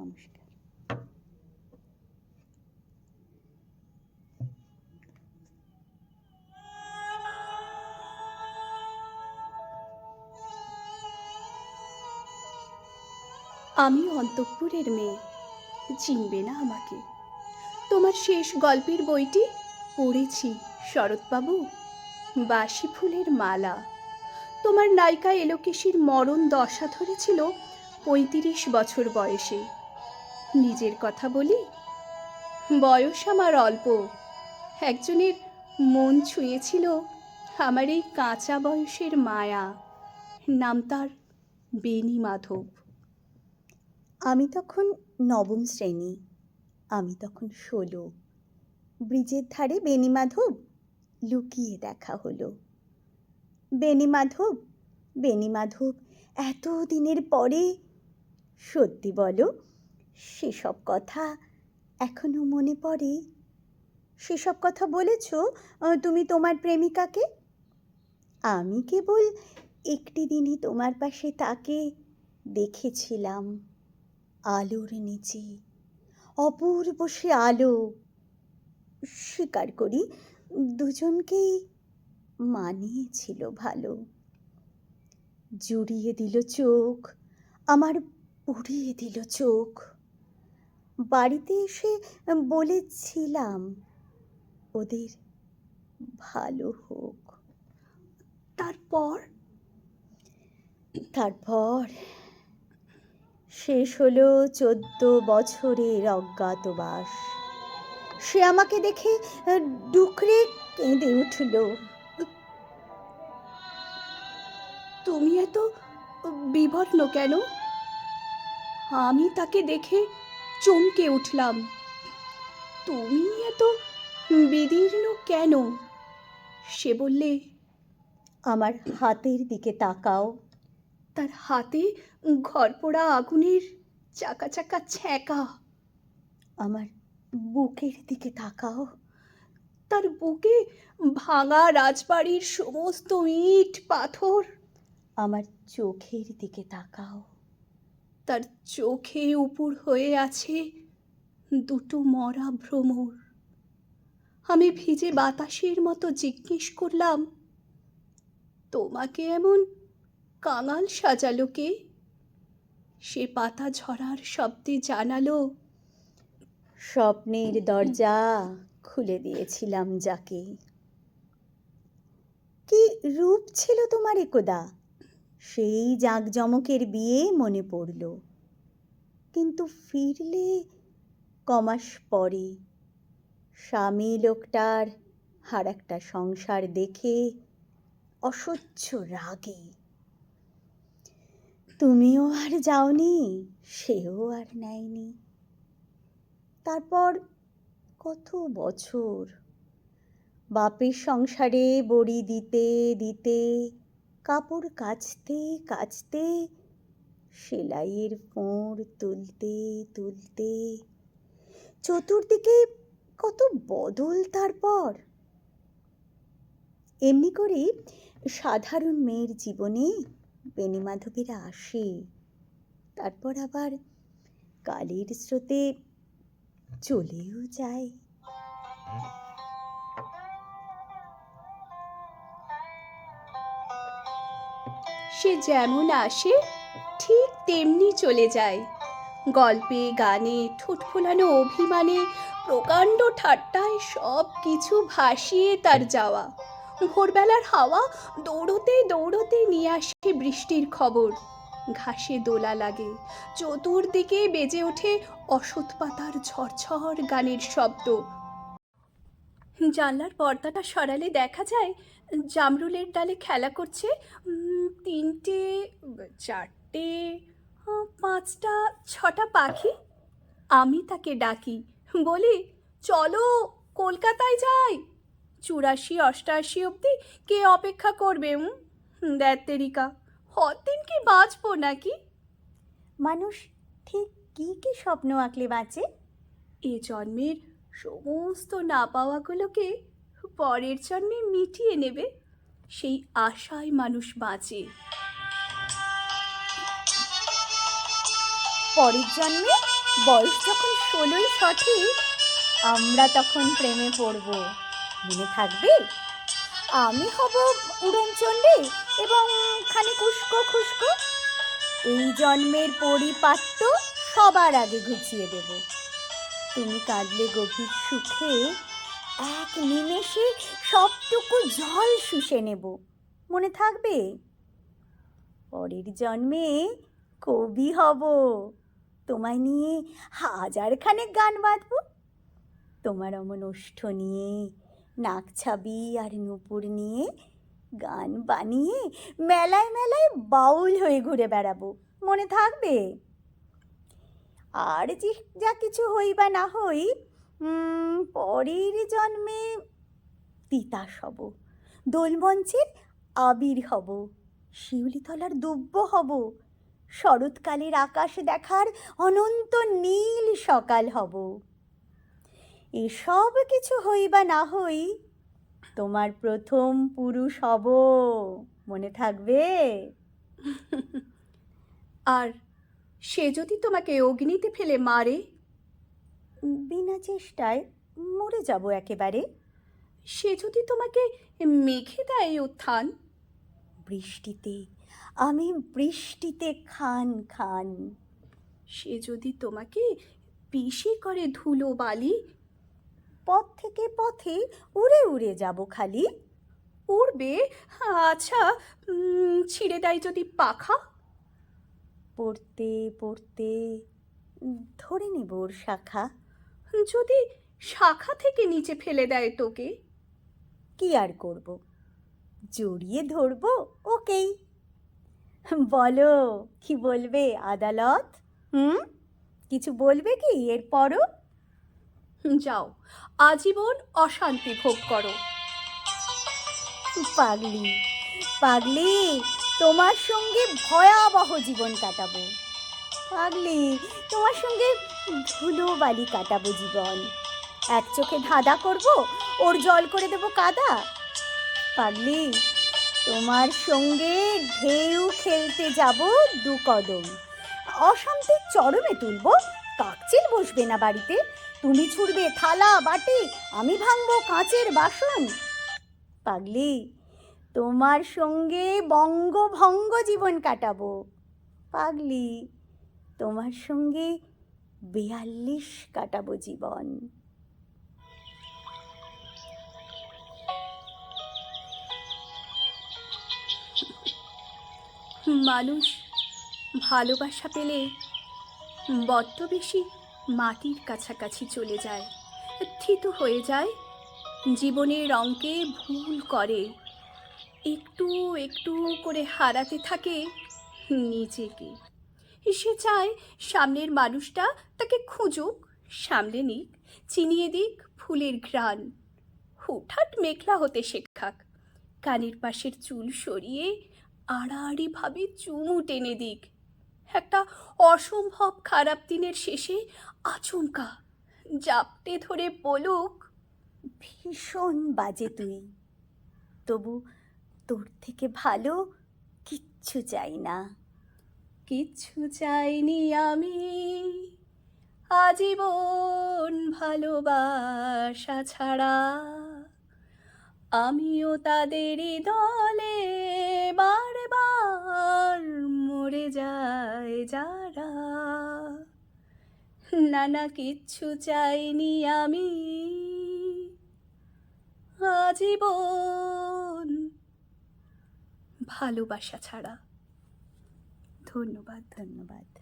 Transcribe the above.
নমস্কার। আমি অন্তঃপুরের মেয়ে, চিনবে না আমাকে। তোমার শেষ গল্পের বইটি পড়েছি শরৎবাবু বাসি ফুলের মালা। তোমার নায়িকা এলোকেশির মরণ দশা ধরেছিল পঁয়ত্রিশ বছর বয়সে। নিজের কথা বলি? বয়স আমার অল্প। একজনের মন ছুঁয়েছিল আমার এই কাঁচা বয়সের মায়া। নাম তার বেনি মাধব। আমি তখন নবম শ্রেণি। আমি তখন ষোলো। ব্রিজের ধারে বেনি বেণীমাধব লুকিয়ে দেখা হলো। বেণীমাধব বেণীমাধব এত দিনের পরে সত্যি বলো সেসব কথা এখনও মনে পড়ে? সেসব কথা বলেছ তুমি তোমার প্রেমিকাকে? আমি কেবল একটি দিনই তোমার পাশে তাকে দেখেছিলাম আলোর নিচে, অপূর্ব সে আলো। স্বীকার করি, দুজনকেই মানিয়েছিল ভালো। জুড়িয়ে দিল চোখ, আমার উড়িয়ে দিল চোখ। বাড়িতে এসে বলেছিলাম, ওদের ভালো হোক। তারপর? তারপর শেষ হলো চোদ্দ বছরের অজ্ঞাতবাস। সে আমাকে দেখে ডুকরে কেঁদে উঠল। তুমি এত বিবর্ণ কেন? আমি তাকে দেখে চমকে উঠলাম। তুমি এত বিদীর্ণ কেন? সে বললে, আমার হাতের দিকে তাকাও। তার হাতে ঘরপোড়া আগুনের চাকা চাকা ছ্যাঁকা। আমার বুকের দিকে তাকাও। তার বুকে ভাঙা রাজবাড়ির সমস্ত ইট পাথর। আমার চোখের দিকে তাকাও। তার চোখে উপুর হয়ে আছে দুটো মরা ভ্রমর। আমি ভিজে বাতাসের মতো জিজ্ঞেস করলাম, তোমাকে এমন কাঙাল সাজালো কে? সে পাতা ঝরার শব্দে জানালো, স্বপ্নের দরজা খুলে দিয়েছিলাম যাকে। কি রূপ ছিল তোমার একদা? সেই জাঁকজমকের বিয়ে মনে পড়ল। কিন্তু ফিরলে কমাস পরে। স্বামী লোকটার আর একটা সংসার দেখে অসহ্য রাগে। তুমিও আর যাওনি, সেও আর নেয়নি। তারপর কত বছর? বাপের সংসারে বড়ি দিতে দিতে কাপড় কাচতে কাচতে, সেলাইয়ের ফোঁড় তুলতে তুলতে। চতুর্দিকে কত বদল তারপর। এমনি করে সাধারণ মেয়ের জীবনে বেণীমাধবীরা আসে। তারপর আবার কালের স্রোতে চলেও যায়। সে যেমন আসে, ঠিক তেমনি চলে যায়। গল্পে, গানে, ঠোঁট ফোলানো অভিমানে প্রকাণ্ড ঠাট্টায় সব কিছু ভাসিয়ে তার যাওয়া। ভোরবেলার হাওয়া দৌড়তে দৌড়তে নিয়ে আসে বৃষ্টির খবর। ঘাসে দোলা লাগে, চতুর্দিকে বেজে ওঠে অসৎ পাতার ঝরঝর গানের শব্দ। জানলার পর্দাটা সরালে দেখা যায় জামরুলের ডালে খেলা করছে তিনটে চারটে পাঁচটা ছটা পাখি। আমি তাকে ডাকি বলি চলো কলকাতায় যাই। চুরাশি অষ্টাশি অবধি কে অপেক্ষা করবে হুম তেরিকা হদিন কি বাঁচবো নাকি? মানুষ ঠিক কি কি স্বপ্ন আঁকলে বাঁচে? এ জন্মের সমস্ত না পাওয়াগুলোকে পরের জন্মে মিটিয়ে নেবে, সেই আশায় মানুষ বাঁচে। পরের জন্মে বয়স যখন ষোলোই সঠিক আমরা তখন প্রেমে পড়ব। মনে থাকবে? আমি হব উড়নচণ্ডী এবং খানিক উস্কো খুস্কো। এই জন্মের পরিপাট্য সবার আগে ঘুচিয়ে দেব। তুমি কাঁদলে গভীর সুখে, এক নিমেষে সবটুকু জল শুষে নেব। মনে থাকবে? পরের জন্মে কবি হব। তোমায় নিয়ে হাজার খানেক গান বাঁধব তোমার অমন ওষ্ঠ নিয়ে নাকছাবি আর নূপুর নিয়ে গান বানিয়ে মেলায় মেলায় বাউল হয়ে ঘুরে বেড়াবো। মনে থাকবে? আর যে যা কিছু হই বা না হই পরের জন্মে তিতাস হব, দোলমঞ্চের আবির হব, শিউলিতলার দুব্য হব, শরৎকালের আকাশ দেখার অনন্ত নীল সকাল হব। এসব কিছু হই বা না হই, তোমার প্রথম পুরুষ হব, মনে থাকবে? আর সে যদি তোমাকে অগ্নিতে ফেলে মারে? বিনা চেষ্টায় মরে যাব একেবারে। সে যদি তোমাকে মেঘে দেয় উত্থান? বৃষ্টিতে আমি বৃষ্টিতে খান খান। সে যদি তোমাকে পিষে করে ধুলো বালি? পথ থেকে পথে উড়ে উড়ে যাব খালি। উড়বে? আচ্ছা ছিঁড়ে দেয় যদি পাখা? পড়তে পড়তে ধরে নেব ওর শাখা। যদি শাখা থেকে নিচে ফেলে দেয় তোকে, কি আর করব? জড়িয়ে ধরবো ওকেই। বলো, কি বলবে আদালত? হুম? কিছু বলবে কি এরপরও? যাও, আজীবন অশান্তি ভোগ করো। পাগলি পাগলি তোমার সঙ্গে ভয়াবহ জীবন কাটাবো। পাগলি, তোমার সঙ্গে ধুলো বালি কাটাবো জীবন। এক চোখে ধাঁধা করব, ওর জল করে দেবো কাদা। পাগলি, তোমার সঙ্গে ঢেউ খেলতে যাব দু কদম। অশান্তির চরমে তুলব, কাকচিল বসবে না বাড়িতে। তুমি ছুড়বে থালা, বাটি, আমি ভাঙবো কাঁচের বাসন। পাগলি তোমার সঙ্গে বঙ্গভঙ্গ জীবন কাটাবো। পাগলি, তোমার সঙ্গে বেয়াল্লিশ কাটাবো জীবন। মানুষ ভালোবাসা পেলে বড্ড বেশি মাটির কাছাকাছি চলে যায়, থিতু হয়ে যায়, জীবনের রঙকে ভুল করে। একটু একটু করে হারাতে থাকে নিজেকে। সে চায় সামনের মানুষটা তাকে খুঁজুক, সামলে নিক, চিনিয়ে দিক ফুলের ঘ্রাণ। হুটহাট মেঘলা হতে শেখাক কানের পাশের চুল সরিয়ে আড়াআড়িভাবে চুমু টেনে দিক। একটা অসম্ভব খারাপ দিনের শেষে আচমকা জাপটে ধরে বলুক, ভীষণ বাজে তুই। তবু তোর থেকে ভালো কিচ্ছু চাই না। কিচ্ছু চাইনি আমি। আজীবন ভালোবাসা ছাড়া আমিও তাদেরই দলে বারবার মরে যায় যারা। নানা কিচ্ছু চাইনি আমি। আজীবন ভালোবাসা ছাড়া। ধন্যবাদ ধন্যবাদ।